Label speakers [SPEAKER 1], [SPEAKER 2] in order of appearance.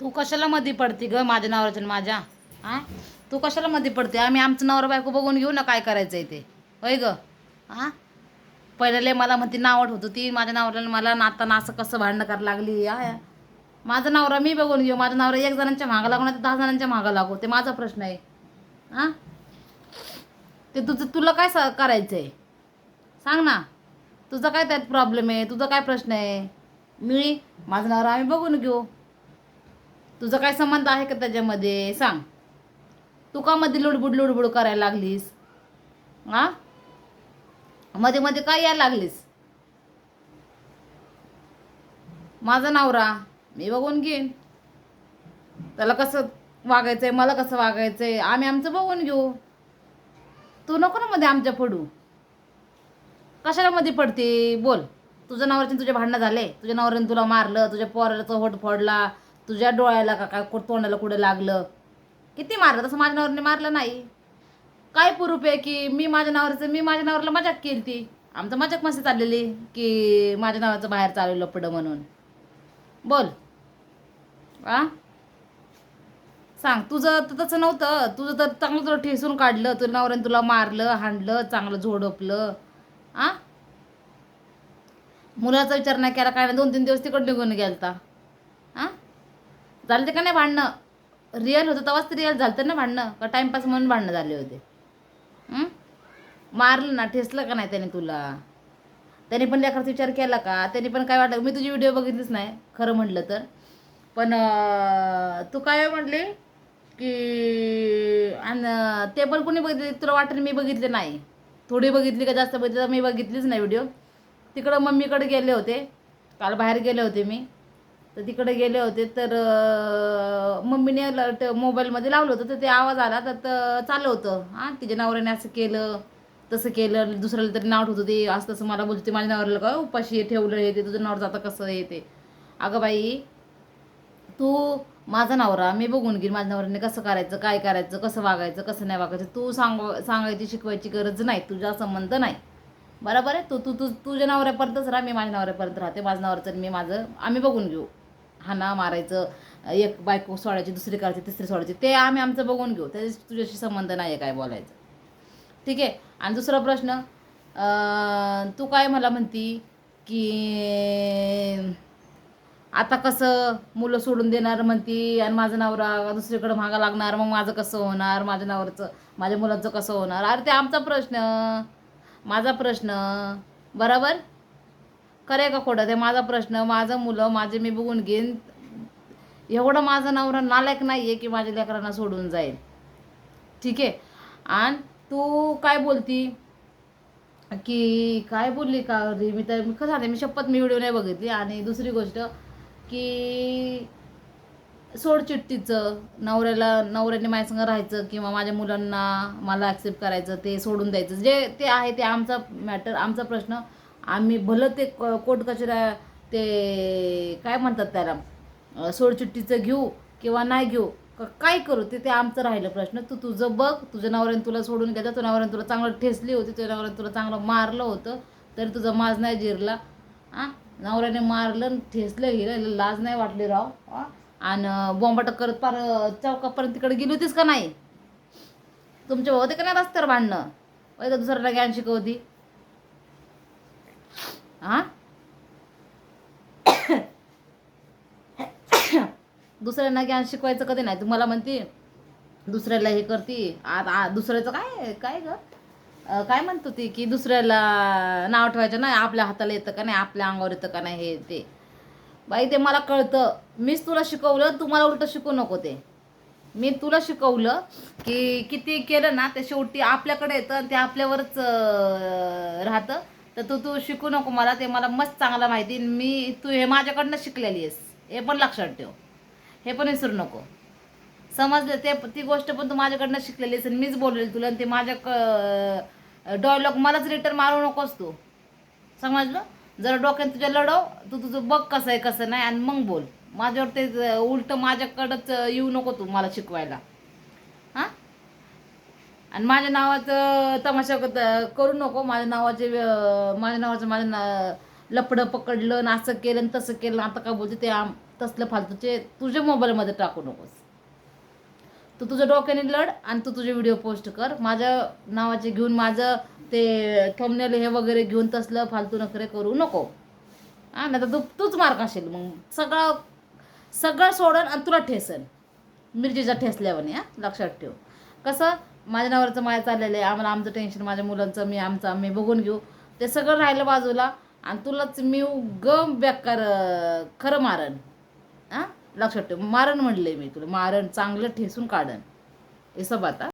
[SPEAKER 1] तू कशाला मध्ये पडते ग माझ्या नवऱ्याच्या आणि माझ्या? हा तू कशाला मध्ये पडते? आम्ही आमचं नवरा बायको बघून घेऊ ना काय करायचं आहे ते. होय ग? हां पहिलं मला म्हणते नावट होत होती माझ्या नवऱ्याला मला नाताना असं कसं भांडणं करायला लागली या या. माझा नवरा मी बघून घेऊ माझा नवरा एक जणांच्या मागं लागू नाही तर दहा जणांच्या मागं लागू ते माझा प्रश्न आहे. हां ते तुझं तुला काय स करायचं आहे सांग ना. तुझा काय त्यात प्रॉब्लेम आहे? तुझा काय प्रश्न आहे? मी माझा नवरा आम्ही बघून घेऊ. तुझा काय संबंध आहे का त्याच्यामध्ये? सांग. तू का मध्ये लुडबुड लुडबुड करायला लागलीस? हा मध्ये मध्ये काय यायला लागलीस? माझा नवरा मी बघून घेईन. त्याला कसं वागायचंय मला कसं वागायचंय आम्ही आमचं बघून घेऊ. तू नको ना मध्ये आमच्या पडू. कशाला मध्ये पडते? बोल. तुझ्या नवऱ्याचे तुझे भांडणं झाले. तुझ्या नवऱ्याने तुला मारलं तुझ्या पोराचा होट फोडला तुझ्या डोळ्याला का काय तोंडाला कुठे लागलं? किती मारलं? तसं माझ्या नवऱ्याने मारलं नाही. काय प्रूफ आहे की मी माझ्या नवऱ्याचं मी माझ्या नवऱ्याला मजाक केली ती आमचं मजाक मस्ती चाललेली की माझ्या नावाचं बाहेर चाललेलं लपडं म्हणून. बोल. आ? सांग. तुझं तर तसं नव्हतं. तुझं तर चांगलं तुला ठेसून काढलं. तुझ्या नवऱ्याने तुला मारलं हाणलं चांगलं झोडपलं. आ? मुलाचा विचार नाही केला. काय नाही. दोन तीन दिवस तिकडे निघून गेलता. झालं ते का नाही भांडणं? रिअल होतं तेव्हाच रिअल झालं तर ना भांडणं. का टाईमपास म्हणून भांडणं झाले होते? मारलं ना ठेसलं का नाही त्याने तुला? त्याने पण लेकराचा विचार केला का? त्याने पण काय वाटलं मी तुझी व्हिडिओ बघितलीच नाही खरं म्हटलं तर. पण तू काय म्हटली? की आणि ते पण कोणी बघितले तुला वाटेल मी बघितले नाही. थोडी बघितली का जास्त बघितली तर मी बघितलीच नाही व्हिडिओ तिकडं मम्मीकडे गेले होते. काल बाहेर गेले होते मी. तर तिकडे गेले होते तर मम्मीने मोबाईलमध्ये लावलं होतं तर ते आवाज आला तर त- चालू होतं. हां तिच्या नवऱ्याने असं केलं तसं केलं दुसऱ्याला तरी नाव ठेवत ते असं तसं मला बोलते माझ्या नवऱ्याला का उपाशी ठेवलं हे ते तुझं नवर जातं कसं येते अगं बाई तू माझा नवरा मी बघून घेईन माझ्या नवऱ्याने कसं करायचं काय करायचं कसं वागायचं कसं नाही वागायचं. तू सांग सांगायची शिकवायची गरज नाही तुझा संबंध नाही. बरोबर आहे? तू तू तू तुझ्या नवऱ्यापर्यंतच राहा मी माझ्या नवऱ्यापर्यंत राहते माझ्या नवऱ्याचं मी माझं आम्ही बघून घेऊ. हाना मारायचं एक बायको सोडायची दुसरी करायची तिसरी सोडायची ते आम्ही आमचं बघून घेऊ. त्याच्या तुझ्याशी संबंध नाही आहे काय बोलायचं. ठीक आहे? आणि दुसरा प्रश्न तू काय मला म्हणती की आता कसं मुलं सोडून देणार म्हणती आणि माझं नवरा दुसरीकडे मागा लागणार मग माझं कसं होणार? माझ्या नवऱ्याचं माझ्या मुलाचं कसं होणार? अरे ते आमचा प्रश्न. माझा प्रश्न. बरोबर? खरे का खोटं? ते माझा प्रश्न माझं मुलं माझे मी बघून घेईन. एवढं माझा नवरा नालायक नाही आहे की माझ्या लेकरांना सोडून जाईल. ठीक आहे? आणि तू काय बोलती? की काय बोलली का? रे मी तर मी कसं सांगते? मी शपथ मी व्हिडिओ नाही बघितली. आणि दुसरी गोष्ट की सोड चिठ्ठीचं. नवऱ्याला नवऱ्याने माझ्यासंग राहायचं किंवा माझ्या मुलांना मला ॲक्सेप्ट करायचं ते सोडून द्यायचं. जे ते आहे ते आमचा मॅटर आमचा प्रश्न. आम्ही भलं ते क- कोर्ट ते काय म्हणतात त्याला? सोडचिट्टीचं सोडचिठ्ठीचं घेऊ किंवा नाही घेऊ क- काय करू? ते ते आमचं राहिलं प्रश्न. तू तुझं बघ तुझ्या नवऱ्याने तुला सोडून घ्यायचं तुझ्या नवऱ्याने तुला चांगलं ठेसली होती तुझ्या नवऱ्याने तुला चांगलं मारलं होतं तरी तुझा माज नाही जिरला. आ? नवऱ्याने मारलं ठेसलं हिरं लाज नाही वाटली राव. आणि बॉम्बाट करत पार चौकापर्यंत तिकडे गेली होतीस का नाही? तुमचे होते का नाही रस्त्यावर भांडणं. पहिलं दुसऱ्याला ज्ञान शिकवती. हा? दुसऱ्यांना ज्ञान शिकवायचं कधी नाही? तुम्हाला म्हणते दुसऱ्याला हे करते. आता दुसऱ्याचं काय काय ग? काय म्हणतो ती की दुसऱ्याला नाव ठेवायचं नाही? आपल्या हाताला येतं का नाही? आपल्या अंगावर येतं का नाही? हे ते. बाई ते मला कळतं. मीच तुला शिकवलं तुम्हाला उलटं शिकू नको ते. मी तुला शिकवलं की किती केलं ना ते शेवटी आपल्याकडे येतं आणि ते आपल्यावरच राहतं. तर तू तू शिकू नको मला ते मला मस्त चांगलं माहिती मी तू हे माझ्याकडनं शिकलेली आहेस. हे पण लक्षात ठेव. हे पण विसरू नको. समजलं? ते ती गोष्ट पण तू माझ्याकडनं शिकलेली आहेस आणि मीच बोललेली तुला आणि ते माझ्या क डॉयलॉग मलाच रिटर्न मारू नकोस तू. समजलं? जर डोक्यात तुझ्या लढव तू तुझं बघ कसं आहे कसं नाही आणि मग बोल. माझ्यावर ते उलट माझ्याकडंच येऊ नको तू मला शिकवायला. आणि माझ्या नावाचं तमाशा करू नको. माझ्या नावाचे माझ्या नावाचं माझं ना लपडं पकडलं ना असं केलं आणि तसं केलं आता का बोलते ते आम तसलं फालतूचे तुझ्या मोबाईलमध्ये टाकू नकोस. तू तुझ्या डोक्याने लढ आणि तू तुझे व्हिडिओ पोस्ट कर. माझ्या नावाचे घेऊन माझं ते थंबनेल हे वगैरे घेऊन तसलं फालतू नखरे करू नको. हा नाही तर तू तूच मार खाशील मग. सगळं सगळं सोडन आणि तुला ठेसन. मिरचीचा ठेसल्यावर हां लक्षात ठेव. कसं? माझ्या नवऱ्याचं माया चाललेलं आहे. आम्हाला आमचं टेन्शन माझ्या मुलांचं मी आमचं आम्ही बघून घेऊ. ते सगळं राहिलं बाजूला आणि तुलाच मी ग बेकार खरं मारण हां? लक्षात ठेव. मारण म्हणले मी तुला. मारण चांगलं ठेसून काढन. हे सब आता.